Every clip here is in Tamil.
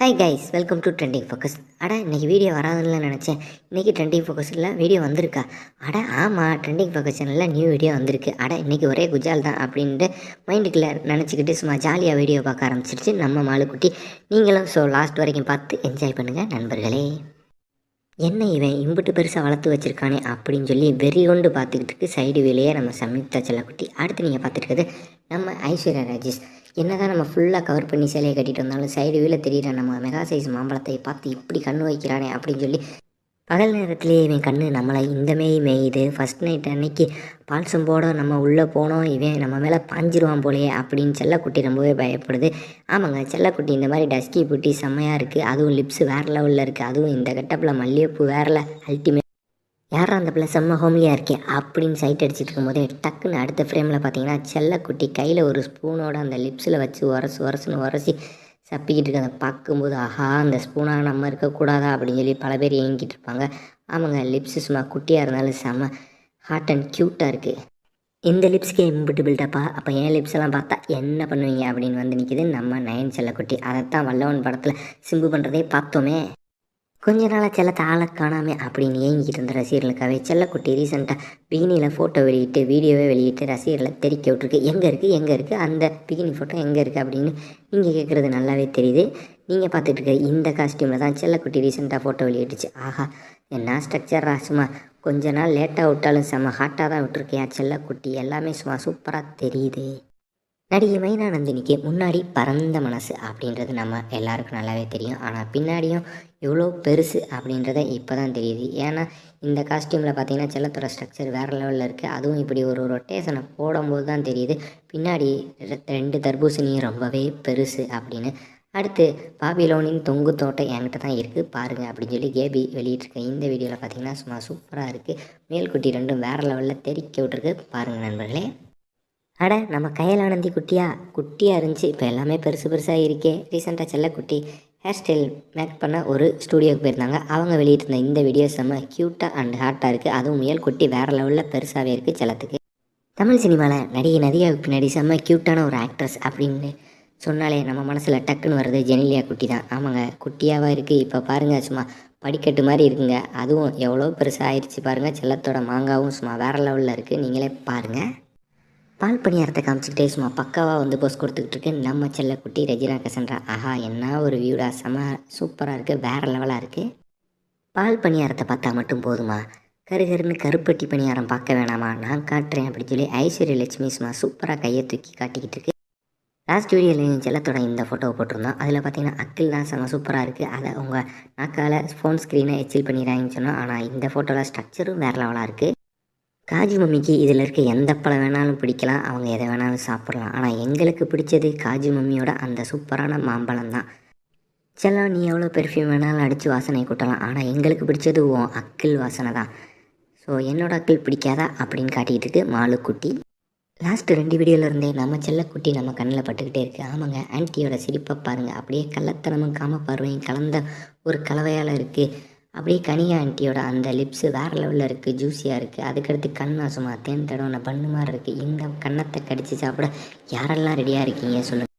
Hi guys welcome to trending focus அட இன்றைக்கி வீடியோ வராதுன்னு நினச்சேன். இன்றைக்கி ட்ரெண்டிங் ஃபோக்கஸில் வீடியோ வந்திருக்கா? அட ஆமாம் ட்ரெண்டிங் ஃபோக்கஸ் சேனலில் நியூ வீடியோ வந்திருக்கு. அட இன்றைக்கி ஒரே குஜால் தான் அப்படின்ட்டு மைண்டுக்குள்ளே நினச்சிக்கிட்டு சும்மா ஜாலியாக வீடியோ பார்க்க ஆரம்பிச்சிருச்சு. நம்ம மாலுக்குட்டி நீங்களும் ஸோ லாஸ்ட் வரைக்கும் பார்த்து என்ஜாய் பண்ணுங்கள் நண்பர்களே. என்ன இவன் இம்புட்டு பெருசாக வளர்த்து வச்சிருக்கானே அப்படின்னு சொல்லி வெறி கொண்டு பார்த்துக்கிட்டு இருக்கு. சைடு வேலையே நம்ம சம்யுக்தா செல்லக்குட்டி அடுத்து நீங்கள் பார்த்துருக்கிறது நம்ம ஐஸ்வர்யா ராஜேஷ். என்னதான் நம்ம ஃபுல்லாக கவர் பண்ணி சிலையை கட்டிட்டு வந்தாலும் சைடு வீல தெரியுற நம்ம மெகா சைஸ் மாம்பழத்தை பார்த்து இப்படி கண்ணு வைக்கிறானே அப்படின்னு சொல்லி பகல் நேரத்துலேயே இவன் கண்ணு நம்மளை இந்தமே மேயுது. ஃபஸ்ட் நைட் அன்னைக்கு பால்சம் சொம்போட நம்ம உள்ளே போனோம். இவன் நம்ம மேலே பாஞ்சிருவான் போலயே அப்படின்னு செல்லக்குட்டி ரொம்பவே பயப்படுது. ஆமாங்க செல்லக்குட்டி இந்த மாதிரி டஸ்கி புட்டி செம்மையாக இருக்குது அதுவும் லிப்ஸ் வேறு லெவலில் இருக்குது அதுவும் இந்த கட்டப்பில் மல்லிகைப்பூ வேறில் அல்டிமேட் யாரா அந்த பிள்ளை? செம்ம ஹோம்லியாக இருக்கே. அப்படின்னு சைட் அடிச்சிட்டு இருக்கும்போதே டக்குன்னு அடுத்த ஃப்ரேமில் பார்த்தீங்கன்னா செல்லக்குட்டி கையில் ஒரு ஸ்பூனோட அந்த லிப்ஸில் வச்சு உரசு உரசுன்னு உரசி சப்பிக்கிட்டு இருக்கிறத பார்க்கும்போது ஆஹா அந்த ஸ்பூனாக நம்ம இருக்கக்கூடாதா? அப்படின்னு சொல்லி பல பேர் ஏங்கிட்டு இருப்பாங்க. ஆமாங்க லிப்ஸு சும்மா குட்டியாக இருந்தாலும் செம்ம ஹாட் அண்ட் க்யூட்டாக இருக்குது இந்த லிப்ஸ்க்கே இம்பிட்டு பில்டப்பா அப்போ என் லிப்ஸ் எல்லாம் பார்த்தா என்ன பண்ணுவீங்க? அப்படின்னு வந்து நிற்கிது நம்ம நயன் செல்லக்குட்டி. அதைத்தான் வல்லவன் படத்தில் சிம்பு பண்ணுறதே பார்த்தோமே. கொஞ்ச நாளாக செல்லத்தை ஆளை காணாமே அப்படின்னு ஏங்கிட்டு இருந்த ரசிகர்களுக்காகவே செல்லக்குட்டி ரீசெண்டாக பிகினியில் ஃபோட்டோ வெளியிட்டு வீடியோவே வெளியிட்டு ரசிகர்களை தெரிக்க விட்ருக்கு எங்கே இருக்குது எங்கே இருக்குது அந்த பிகினி ஃபோட்டோ எங்கே இருக்குது அப்படின்னு நீங்கள் கேட்குறது நல்லாவே தெரியுது. நீங்கள் பார்த்துட்டு இருக்க இந்த காஸ்டியூமில் தான் செல்லக்குட்டி ரீசெண்டாக ஃபோட்டோ வெளியிட்டுச்சு. ஆஹா என்ன ஸ்ட்ரக்சர் சும்மா கொஞ்ச நாள் லேட்டாக விட்டாலும் செம்ம ஹாட்டாக தான் விட்டுருக்கியா செல்லக்குட்டி? எல்லாமே சும்மா சூப்பராக தெரியுது. நடிகை மைனா நந்தினிக்கு முன்னாடி பரந்த மனசு அப்படின்றது நம்ம எல்லாருக்கும் நல்லாவே தெரியும். ஆனால் பின்னாடியும் எவ்வளோ பெருசு அப்படின்றத இப்போ தான் தெரியுது. ஏன்னா இந்த காஸ்டியூமில் பார்த்தீங்கன்னா செல்லத்தோட ஸ்ட்ரக்சர் வேறு லெவலில் இருக்குது அதுவும் இப்படி ஒரு ரொட்டேஷனை போடும்போது தான் தெரியுது. பின்னாடி ரெண்டு தர்பூசணியும் ரொம்பவே பெருசு அப்படின்னு. அடுத்து பாபிலோனின் தொங்கு தோட்டம் என்கிட்ட தான் இருக்குது பாருங்கள் அப்படின்னு சொல்லி கேபி வெளியிட்டிருக்கேன் இந்த வீடியோவில் பார்த்தீங்கன்னா சும்மா சூப்பராக இருக்குது மேல்குட்டி ரெண்டும் வேறு லெவலில் தெரிக்க விட்ருக்கு பாருங்கள் நண்பர்களே. அட நம்ம கையலானந்தி குட்டியா? குட்டியாக இருந்துச்சு. இப்போ எல்லாமே பெருசு பெருசாக இருக்கே. ரீசெண்டாக செல்லக்குட்டி ஹேர் ஸ்டைல் மேக் பண்ண ஒரு ஸ்டூடியோக்கு போயிருந்தாங்க. அவங்க வெளியிட்டிருந்த இந்த வீடியோ செம்ம க்யூட்டாக அண்ட் ஹாட்டாக இருக்குது அதுவும் முயல் குட்டி வேறு லெவலில் பெருசாகவே இருக்குது செல்லத்துக்கு. தமிழ் சினிமாவில் நடிகை நதியாவுக்கு பின்னாடி செம்ம க்யூட்டான ஒரு ஆக்ட்ரஸ் அப்படின்னு சொன்னாலே நம்ம மனசில் டக்குன்னு வர்றது ஜெனிலியா குட்டி தான். ஆமாங்க குட்டியாவாக இருக்குது இப்போ பாருங்கள் சும்மா படிக்கட்டு மாதிரி இருக்குங்க. அதுவும் எவ்வளோ பெருசாக ஆயிடுச்சு பாருங்கள் செல்லத்தோட மாங்காவும் சும்மா வேறு லெவலில் இருக்குது நீங்களே பாருங்கள் பால் பணியாரத்தை காமிச்சிக்கிட்டே சும்மா பக்காவாக வந்து போஸ் கொடுத்துக்கிட்டு இருக்கு நம்ம செல்லக்குட்டி ரெஜினா கசன்றா ஆஹா என்ன ஒரு வியூடா செம சூப்பராக இருக்குது வேறு லெவலாக இருக்குது பால் பணியாரத்தை பார்த்தா மட்டும் போதுமா? கருகருன்னு கருப்பட்டி பணியாரம் பார்க்க வேணாமா? நான் காட்டுறேன் அப்படின்னு சொல்லி ஐஸ்வர்ய லட்சுமி சும்மா சூப்பராக கையை தூக்கி காட்டிக்கிட்டு இருக்கு லாஸ்ட் வீடியோவில் செல்லத்தோட இந்த ஃபோட்டோவை போட்டிருந்தோம். அதில் பார்த்தீங்கன்னா அக்கில் தான் செம சூப்பராக இருக்குது அதை உங்கள் நாக்கால் ஃபோன் ஸ்க்ரீனை எச்சில் பண்ணிடுறாங்கன்னு சொன்னோம். ஆனால் இந்த ஃபோட்டோவில் ஸ்ட்ரக்சரும் வேறு லெவலாக இருக்குது காஜு மம்மிக்கு இதில் இருக்க எந்த பழம் வேணாலும் பிடிக்கலாம் அவங்க எதை வேணாலும் சாப்பிட்லாம். ஆனால் எங்களுக்கு பிடிச்சது காஜு மம்மியோட அந்த சூப்பரான மாம்பழம் தான். செல்லம் நீ எவ்வளோ பெர்ஃப்யூம் வேணாலும் அடித்து வாசனை கூட்டலாம். ஆனால் எங்களுக்கு பிடிச்சது உன் அக்கில் வாசனை தான். ஸோ என்னோட அக்கில் பிடிக்காதா அப்படின்னு காட்டிகிட்டு இருக்கு மாலுக்குட்டி. லாஸ்ட்டு ரெண்டு வீடியோவில் இருந்தே நம்ம செல்லக்குட்டி நம்ம கண்ணில் பட்டுக்கிட்டே இருக்குது ஆமாங்க ஆன்ட்டியோட சிரிப்பை பாருங்கள் அப்படியே கள்ளத்தனமும் காம பார்வையும் கலந்த ஒரு கலவையால் இருக்குது அப்படியே கனியா ஆண்டியோட அந்த லிப்ஸு வேறு லெவலில் இருக்குது ஜூஸியாக இருக்குது அதுக்கடுத்து கண்ணா சும்மா தேன் தடவை பண்ணு மாதிரி இருக்குது இந்த கன்னத்தை கடித்து சாப்பிட யாரெல்லாம் ரெடியாக இருக்கீங்க சொல்லுங்கள்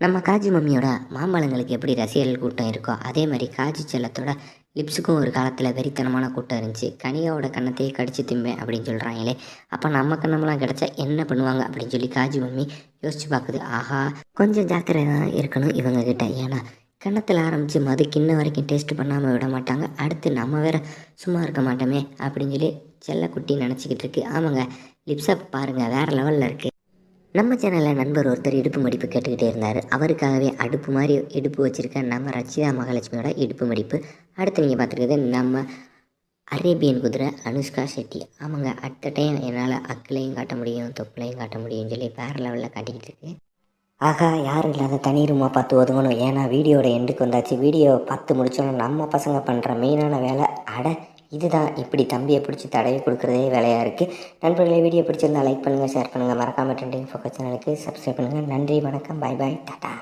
நம்ம காஜி மம்மியோட மாம்பழங்களுக்கு எப்படி ரசிகர்கள் கூட்டம் இருக்கோ அதே மாதிரி காஜி செல்லத்தோட லிப்ஸுக்கும் ஒரு காலத்தில் வெறித்தனமான கூட்டம் இருந்துச்சு. கனியாவோட கன்னத்தையே கடிச்சு திம்பேன் அப்படின்னு சொல்கிறாங்களே அப்போ நம்ம கண்ணம்லாம் கிடச்சா என்ன பண்ணுவாங்க அப்படின்னு சொல்லி காஜி மம்மி யோசிச்சு பார்க்குது. ஆஹா கொஞ்சம் ஜாக்கிரதாக இருக்கணும் இவங்க கிட்ட. ஏன்னா கிணத்துல ஆரம்பித்து மது கிண்ண வரைக்கும் டேஸ்ட் பண்ணாமல் விட மாட்டாங்க. அடுத்து நம்ம வேற சும்மா இருக்க மாட்டோமே அப்படின்னு சொல்லி செல்லக்குட்டி நினச்சிக்கிட்டு இருக்கு. ஆமாங்க லிப்ஸை பாருங்கள் வேறு லெவலில் இருக்குது நம்ம சேனலில் நண்பர் ஒருத்தர் இடுப்பு மடிப்பு கேட்டுக்கிட்டே இருந்தார். அவருக்காகவே அடுப்பு மாதிரி இடுப்பு வச்சுருக்க நம்ம ரச்சிதா மகாலட்சுமியோட இடுப்பு மடிப்பு. அடுத்து நீங்கள் பார்த்துருக்கிறது நம்ம அரேபியன் குதிரை அனுஷ்கா ஷெட்டி. ஆமாங்க அடுத்த டைம் என்னால் அக்கிலையும் காட்ட முடியும் தொப்புலையும் காட்ட முடியும்னு சொல்லி வேறு லெவலில் காட்டிக்கிட்டு இருக்கு. ஆகா யாரும் இல்லாத தனி ரூமாக பார்த்து ஒதுங்கணும். ஏன்னா வீடியோட எண்டுக்கு வந்தாச்சு. வீடியோ பார்த்து முடிச்சோன்னா நம்ம பசங்க பண்ணுற மெயினான வேலை அட இதுதான். இப்படி தம்பியை பிடிச்சி தடவி கொடுக்குறதே வேலையாக இருக்குது நண்பர்களே வீடியோ பிடிச்சிருந்தா லைக் பண்ணுங்கள் ஷேர் பண்ணுங்கள் மறக்காமல் ட்ரெண்டிங் ஃபோக்கஸ் சேனலுக்கு சப்ஸ்கிரைப் பண்ணுங்கள் நன்றி வணக்கம். Bye bye tata.